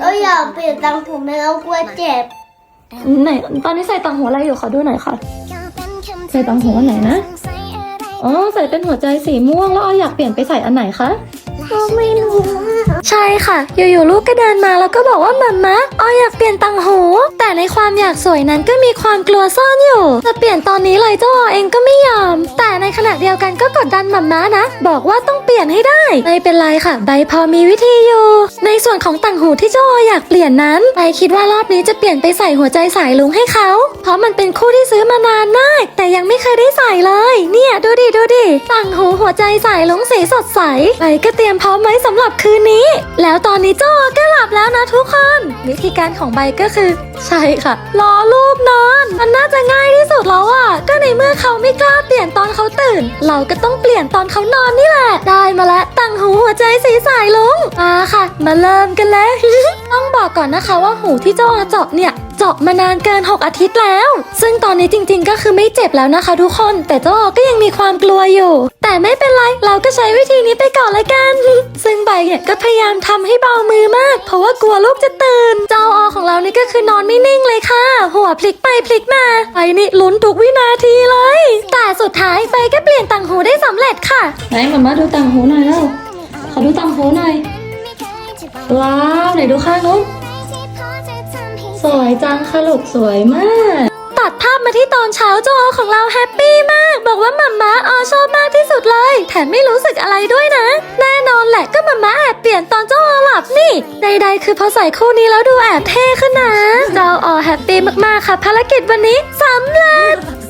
เอออยากเปลี่ยนตังผมไม่เอากลัวเจ็บไหนตอนนี้ใส่ต่างหูอะไรอยู่ขอดูหน่อยค่ะ ใส่ต่างหูอันไหนนะอ๋อใส่เป็นหัวใจสีม่วงแล้วออยอยากเปลี่ยนไปใส่อันไหนคะไม่รู้ใช่ค่ะ อยู่ๆลูกก็เดินมาแล้วก็บอกว่ามัมมะออยอยากเปลี่ยนตังหู แต่ในความอยากสวยนั้นก็มีความกลัวซ่อนอยู่จะเปลี่ยนตอนนี้เลยเจ้าออเองก็ไม่ยอม แต่ในขณะเดียวกันก็กดดันมัมมะนะ บอกว่าต้องเปลี่ยนให้ได้ ไม่เป็นไรค่ะ ใบพอมีวิธีอยู่ใน ส่วนของต่างหูที่เจ้าออยากเปลี่ยนนั้นใบคิดว่ารอบนี้จะเปลี่ยนไปใส่หัวใจสายลุงให้เขา เพราะมันเป็นคู่ที่ซื้อมานานมาก แต่ยังไม่เคยได้ใส่เลย เนี่ยดูดิดูดิต่างหูหัวใจสายลุงสีสดใสใบก็เตรียมพร้อมไว้สำหรับคืนนี้ แล้วตอนนี้เจ้าก็หลับแล้วนะทุกคน วิธีการของใบก็คือ ใช่ค่ะรอลูกนอน มันน่าจะง่ายที่ เมื่อเขาไม่กล้าเปลี่ยนตอนเขาตื่น เราก็ต้องเปลี่ยนตอนเขานอนนี่แหละ ได้มาแล้วตั้งหูหัวใจสีสายลุงมาค่ะ มาเริ่มกันเลย ต้องบอกก่อนนะคะว่าหูที่เจ้าออเจาะเนี่ย เจาะมานานเกิน 6 อาทิตย์แล้ว ซึ่งตอนนี้จริงๆ ก็คือไม่เจ็บแล้วนะคะทุกคน แต่เจ้าออก็ยังมีความกลัวอยู่ แต่ไม่เป็นไรเราก็ใช้วิธีนี้ไปก่อนละกัน ซึ่งใบเนี่ยก็พยายามทำให้เบามือมาก เพราะว่ากลัวลูกจะตื่น เจ้าออของเรานี่ก็คือนอนไม่นิ่งเลยค่ะ หัวพลิกไปพลิกมาไปนี่ลุ้นทุกวินาทีเลย แต่สุดท้ายใบก็เปลี่ยนต่างหูได้สำเร็จค่ะไหนมามาดูต่างหูหน่อยแล้วขอดูต่างหูหน่อยว้าวไหนดูข้างนู้น สวยจังค่ะลูกสวยมาก ตัดภาพมาที่ตอนเช้าโจอของเราแฮปปี้มาก บอกว่ามัมม้าออชอบมากที่สุดเลย แถมไม่รู้สึกอะไรด้วยนะ แน่นอนแหละก็มัมม้าแอบเปลี่ยนตอนเจ้าออหลับนี่ ใดๆ คือพอใส่คู่นี้แล้วดูแอบเท่ขึ้นนะเจ้าออแฮปปี้มากๆค่ะภารกิจวันนี้สำเร็จ